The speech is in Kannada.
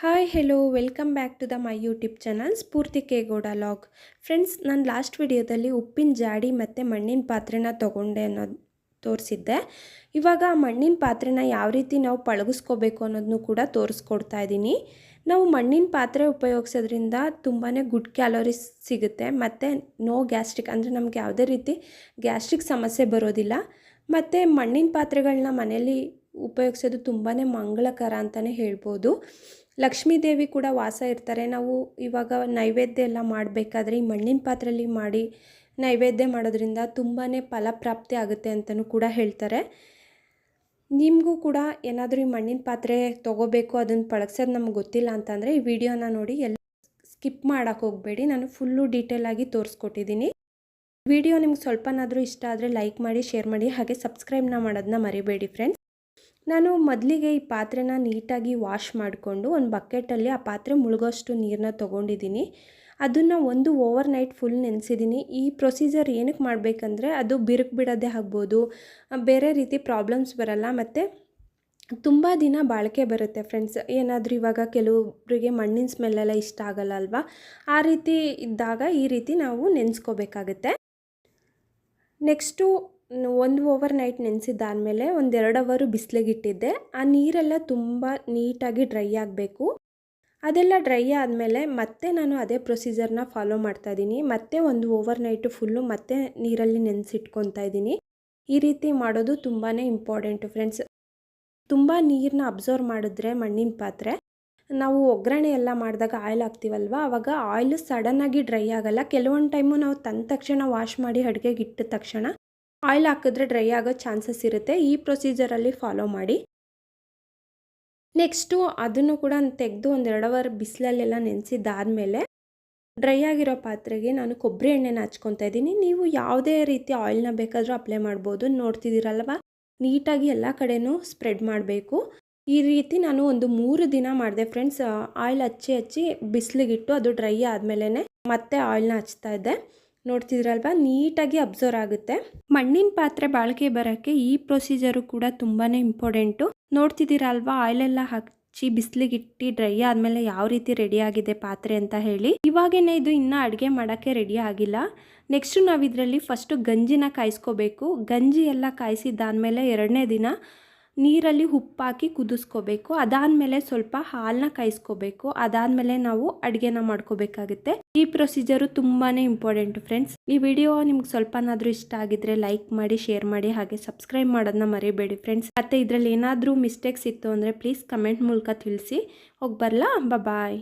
Hi hello welcome back to the my YouTube channel Spoorthi ಕೇಗೌಡ log friends ನಾನು ಲಾಸ್ಟ್ ವಿಡಿಯೋದಲ್ಲಿ ಉಪ್ಪಿನ ಜಾಡಿ ಮತ್ತು ಮಣ್ಣಿನ ಪಾತ್ರೆನ ತೊಗೊಂಡೆ ಅನ್ನೋದು ತೋರಿಸಿದ್ದೆ. ಇವಾಗ ಆ ಮಣ್ಣಿನ ಪಾತ್ರೆನ ಯಾವ ರೀತಿ ನಾವು ಪಳಗಿಸ್ಕೋಬೇಕು ಅನ್ನೋದನ್ನು ಕೂಡ ತೋರಿಸ್ಕೊಡ್ತಾ ಇದ್ದೀನಿ ನಾವು ಮಣ್ಣಿನ ಪಾತ್ರೆ ಉಪಯೋಗಿಸೋದ್ರಿಂದ ತುಂಬಾ ಗುಡ್ ಕ್ಯಾಲೋರೀಸ್ ಸಿಗುತ್ತೆ, ಮತ್ತು ನೋ ಗ್ಯಾಸ್ಟ್ರಿಕ್ ಅಂದರೆ ನಮಗೆ ಯಾವುದೇ ರೀತಿ ಗ್ಯಾಸ್ಟ್ರಿಕ್ ಸಮಸ್ಯೆ ಬರೋದಿಲ್ಲ. ಮತ್ತು ಮಣ್ಣಿನ ಪಾತ್ರೆಗಳನ್ನ ಮನೆಯಲ್ಲಿ ಉಪಯೋಗಿಸೋದು ತುಂಬಾ ಮಂಗಳಕರ ಅಂತಲೇ ಹೇಳ್ಬೋದು. ಲಕ್ಷ್ಮೀ ದೇವಿ ಕೂಡ ವಾಸ ಇರ್ತಾರೆ. ನಾವು ಇವಾಗ ನೈವೇದ್ಯ ಎಲ್ಲ ಮಾಡಬೇಕಾದ್ರೆ ಈ ಮಣ್ಣಿನ ಪಾತ್ರೆಯಲ್ಲಿ ಮಾಡಿ ನೈವೇದ್ಯ ಮಾಡೋದ್ರಿಂದ ತುಂಬಾ ಫಲಪ್ರಾಪ್ತಿ ಆಗುತ್ತೆ ಅಂತಲೂ ಕೂಡ ಹೇಳ್ತಾರೆ. ನಿಮಗೂ ಕೂಡ ಏನಾದರೂ ಈ ಮಣ್ಣಿನ ಪಾತ್ರೆ ತೊಗೋಬೇಕು, ಅದನ್ನು ಪಳಗ್ಸೋದು ನಮ್ಗೆ ಗೊತ್ತಿಲ್ಲ ಅಂತಂದರೆ ಈ ವಿಡಿಯೋನ ನೋಡಿ ಎಲ್ಲ ಸ್ಕಿಪ್ ಮಾಡೋಕ್ಕೆ ಹೋಗಬೇಡಿ. ನಾನು ಫುಲ್ಲು ಡೀಟೇಲಾಗಿ ತೋರಿಸ್ಕೊಟ್ಟಿದ್ದೀನಿ ವಿಡಿಯೋ ನಿಮ್ಗೆ ಸ್ವಲ್ಪನಾದರೂ ಇಷ್ಟ ಆದರೆ ಲೈಕ್ ಮಾಡಿ, ಶೇರ್ ಮಾಡಿ, ಹಾಗೆ ಸಬ್ಸ್ಕ್ರೈಬ್ನ ಮಾಡೋದನ್ನ ಮರಿಬೇಡಿ ಫ್ರೆಂಡ್ಸ್ ನಾನು ಮೊದಲಿಗೆ ಈ ಪಾತ್ರೆನ ನೀಟಾಗಿ ವಾಶ್ ಮಾಡಿಕೊಂಡು ಒಂದು ಬಕೆಟಲ್ಲಿ ಆ ಪಾತ್ರೆ ಮುಳುಗೋಷ್ಟು ನೀರನ್ನ ತೊಗೊಂಡಿದ್ದೀನಿ ಅದನ್ನು ಒಂದು ಓವರ್ ನೈಟ್ ಫುಲ್ ನೆನೆಸಿದ್ದೀನಿ ಈ ಪ್ರೊಸೀಜರ್ ಏನಕ್ಕೆ ಮಾಡಬೇಕಂದ್ರೆ ಅದು ಬಿರುಕು ಬಿಡೋದೇ ಆಗ್ಬೋದು, ಬೇರೆ ರೀತಿ ಪ್ರಾಬ್ಲಮ್ಸ್ ಬರಲ್ಲ, ಮತ್ತು ತುಂಬ ದಿನ ಬಾಳಿಕೆ ಬರುತ್ತೆ ಫ್ರೆಂಡ್ಸ್ ಏನಾದರೂ ಇವಾಗ ಕೆಲವೊಬ್ಬರಿಗೆ ಮಣ್ಣಿನ ಸ್ಮೆಲ್ಲೆಲ್ಲ ಇಷ್ಟ ಆಗಲ್ಲ ಅಲ್ವಾ? ಆ ರೀತಿ ಇದ್ದಾಗ ಈ ರೀತಿ ನಾವು ನೆನೆಸ್ಕೋಬೇಕಾಗತ್ತೆ. ನೆಕ್ಸ್ಟು ಒಂದು ಓವರ್ ನೈಟ್ ನೆನೆಸಿದ್ದಾದಮೇಲೆ ಒಂದೆರಡು ಅವರು ಬಿಸಿಲಿಗಿಟ್ಟಿದ್ದೆ. ಆ ನೀರೆಲ್ಲ ತುಂಬ ನೀಟಾಗಿ ಡ್ರೈ ಆಗಬೇಕು. ಅದೆಲ್ಲ ಡ್ರೈ ಆದಮೇಲೆ ಮತ್ತೆ ನಾನು ಅದೇ ಪ್ರೊಸೀಜರ್ನ ಫಾಲೋ ಮಾಡ್ತಾ ಇದ್ದೀನಿ. ಮತ್ತೆ ಒಂದು ಓವರ್ ನೈಟು ಫುಲ್ಲು ಮತ್ತೆ ನೀರಲ್ಲಿ ನೆನೆಸಿಟ್ಕೊತಾ ಇದ್ದೀನಿ. ಈ ರೀತಿ ಮಾಡೋದು ತುಂಬಾ ಇಂಪಾರ್ಟೆಂಟು ಫ್ರೆಂಡ್ಸ್ ತುಂಬ ನೀರನ್ನ ಅಬ್ಸರ್ವ್ ಮಾಡಿದ್ರೆ ಮಣ್ಣಿನ ಪಾತ್ರೆ. ನಾವು ಒಗ್ಗರಣೆ ಎಲ್ಲ ಮಾಡಿದಾಗ ಆಯಿಲ್ ಹಾಕ್ತೀವಲ್ವ? ಆವಾಗ ಆಯಿಲ್ ಸಡನ್ನಾಗಿ ಡ್ರೈ ಆಗಲ್ಲ. ಕೆಲವೊಂದು ಟೈಮು ನಾವು ತಂದ ತಕ್ಷಣ ವಾಶ್ ಮಾಡಿ ಅಡುಗೆಗೆ ಇಟ್ಟ ತಕ್ಷಣ ಆಯಿಲ್ ಹಾಕಿದ್ರೆ ಡ್ರೈ ಆಗೋ ಚಾನ್ಸಸ್ ಇರುತ್ತೆ. ಈ ಪ್ರೊಸೀಜರಲ್ಲಿ ಫಾಲೋ ಮಾಡಿ. ನೆಕ್ಸ್ಟು ಅದನ್ನು ಕೂಡ ತೆಗೆದು ಒಂದು ಎರಡು ಅವರ್ ಬಿಸಿಲಲ್ಲೆಲ್ಲ ನೆನೆಸಿದ್ದಾದಮೇಲೆ ಡ್ರೈ ಆಗಿರೋ ಪಾತ್ರೆಗೆ ನಾನು ಕೊಬ್ಬರಿ ಎಣ್ಣೆನ ಹಚ್ಕೊತಾ ಇದ್ದೀನಿ. ನೀವು ಯಾವುದೇ ರೀತಿ ಆಯಿಲ್ನ ಬೇಕಾದರೂ ಅಪ್ಲೈ ಮಾಡ್ಬೋದು. ನೋಡ್ತಿದ್ದೀರಲ್ವ? ನೀಟಾಗಿ ಎಲ್ಲ ಕಡೆನೂ ಸ್ಪ್ರೆಡ್ ಮಾಡಬೇಕು. ಈ ರೀತಿ ನಾನು ಒಂದು ಮೂರು ದಿನ ಮಾಡಿದೆ ಫ್ರೆಂಡ್ಸ್ ಆಯಿಲ್ ಹಚ್ಚಿ ಹಚ್ಚಿ ಬಿಸಿಲಿಗಿಟ್ಟು ಅದು ಡ್ರೈ ಆದಮೇಲೆ ಮತ್ತೆ ಆಯಿಲ್ನ ಹಚ್ತಾ ಇದ್ದೆ. ನೋಡ್ತಿದ್ರಲ್ವಾ? ನೀಟಾಗಿ ಅಬ್ಸರ್ವ್ ಆಗುತ್ತೆ. ಮಣ್ಣಿನ ಪಾತ್ರೆ ಬಾಳಿಕೆ ಬರೋಕ್ಕೆ ಈ ಪ್ರೊಸೀಜರು ಕೂಡ ತುಂಬಾ ಇಂಪಾರ್ಟೆಂಟು. ನೋಡ್ತಿದ್ದೀರಲ್ವಾ? ಆಯಿಲೆಲ್ಲ ಹಚ್ಚಿ ಬಿಸಿಲಿಗಿಟ್ಟು ಡ್ರೈ ಆದಮೇಲೆ ಯಾವ ರೀತಿ ರೆಡಿ ಆಗಿದೆ ಪಾತ್ರೆ ಅಂತ ಹೇಳಿ. ಇವಾಗೇನೆ ಇದು ಇನ್ನೂ ಅಡುಗೆ ಮಾಡೋಕ್ಕೆ ರೆಡಿ ಆಗಿಲ್ಲ. ನೆಕ್ಸ್ಟು ನಾವು ಇದರಲ್ಲಿ ಫಸ್ಟು ಗಂಜಿನ ಕಾಯಿಸ್ಕೋಬೇಕು. ಗಂಜಿ ಎಲ್ಲ ಕಾಯಿಸಿದ್ದಾದಮೇಲೆ ಎರಡನೇ ದಿನ ನೀರಲ್ಲಿ ಉಪ್ಪಾಕಿ ಕುದಿಸ್ಕೋಬೇಕು. ಅದಾದಮೇಲೆ ಸ್ವಲ್ಪ ಹಾಲನ್ನ ಕಾಯಿಸ್ಕೋಬೇಕು. ಅದಾದಮೇಲೆ ನಾವು ಅಡುಗೆನ ಮಾಡ್ಕೋಬೇಕಾಗುತ್ತೆ. ಈ ಪ್ರೊಸೀಜರು ತುಂಬಾ ಇಂಪಾರ್ಟೆಂಟ್ ಫ್ರೆಂಡ್ಸ್ ಈ ವಿಡಿಯೋ ನಿಮ್ಗೆ ಸ್ವಲ್ಪನಾದರೂ ಇಷ್ಟ ಆಗಿದ್ರೆ ಲೈಕ್ ಮಾಡಿ ಶೇರ್ ಮಾಡಿ, ಹಾಗೆ ಸಬ್ಸ್ಕ್ರೈಬ್ ಮಾಡೋದನ್ನ ಮರಿಬೇಡಿ ಫ್ರೆಂಡ್ಸ್ ಮತ್ತೆ ಇದರಲ್ಲಿ ಏನಾದರೂ ಮಿಸ್ಟೇಕ್ಸ್ ಇತ್ತು ಅಂದರೆ ಪ್ಲೀಸ್ ಕಮೆಂಟ್ ಮೂಲಕ ತಿಳಿಸಿ. ಹೋಗಿ ಬರಲಾ? ಬಾಯ್